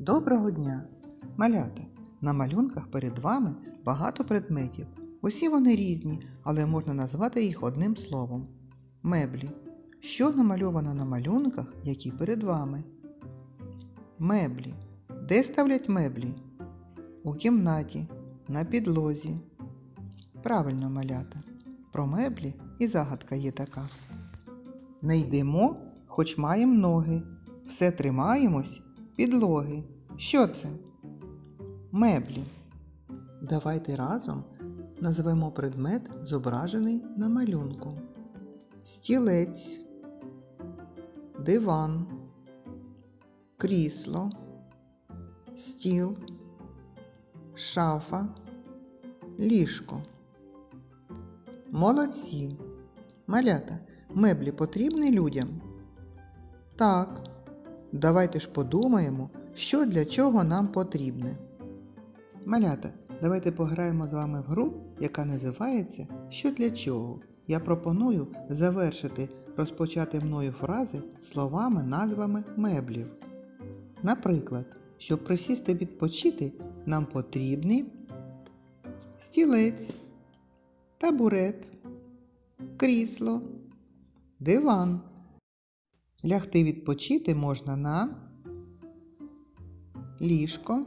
Доброго дня! Малята! На малюнках перед вами багато предметів. Усі вони різні, але можна назвати їх одним словом. Меблі. Що намальовано на малюнках, які перед вами? Меблі. Де ставлять меблі? У кімнаті, на підлозі. Правильно, малята. Про меблі і загадка є така. Не йдемо, хоч маєм ноги. Все тримаємось підлоги. Що це? Меблі. Давайте разом назвемо предмет, зображений на малюнку. Стілець, диван, крісло, стіл, шафа, ліжко. Молодці. Малята, меблі потрібні людям? Так. Давайте ж подумаємо, що для чого нам потрібне. Малята, давайте пограємо з вами в гру, яка називається Що для чого. Я пропоную завершити розпочати мною фрази словами, назвами меблів. Наприклад, щоб присісти відпочити, нам потрібні стілець, табурет, крісло, диван. Лягти відпочити можна на ліжко,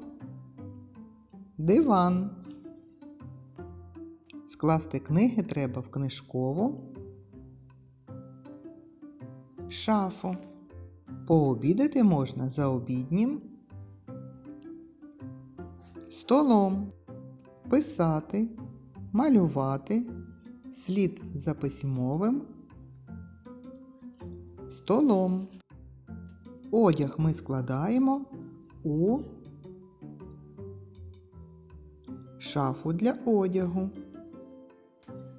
диван. Скласти книги треба в книжкову, шафу. Пообідати можна за обіднім, столом, писати, малювати, слід за письмовим столом. Одяг ми складаємо у шафу для одягу.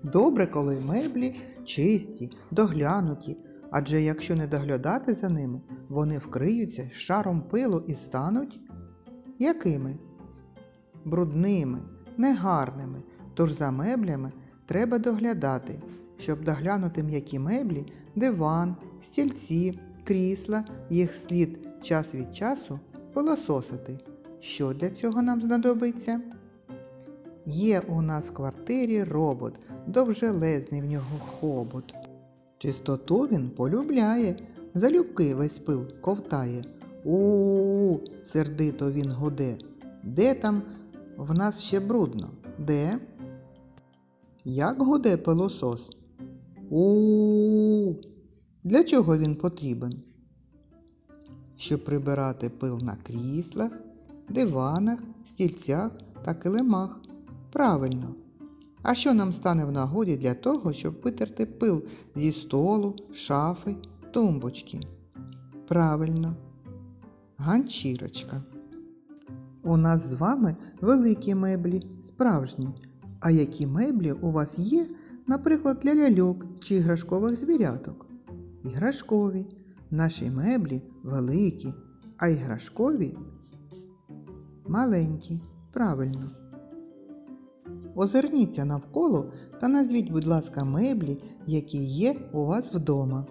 Добре, коли меблі чисті, доглянуті, адже якщо не доглядати за ними, вони вкриються шаром пилу і стануть якими? Брудними, негарними. Тож за меблями треба доглядати, щоб доглянути м'які меблі, диван, стільці, крісла, їх слід час від часу пилососити. Що для цього нам знадобиться? Є у нас в квартирі робот, довжелезний в нього хобот. Чистоту він полюбляє, залюбки весь пил ковтає. У, сердито він гуде. Де там в нас ще брудно? Де? Як гуде пилосос? У. Для чого він потрібен? Щоб прибирати пил на кріслах, диванах, стільцях та килимах. Правильно. А що нам стане в нагоді для того, щоб витерти пил зі столу, шафи, тумбочки? Правильно. Ганчірочка. У нас з вами великі меблі, справжні. А які меблі у вас є, наприклад, для ляльок чи іграшкових звіряток? Іграшкові. Наші меблі великі, а іграшкові маленькі. Правильно. Озирніться навколо та назвіть, будь ласка, меблі, які є у вас вдома.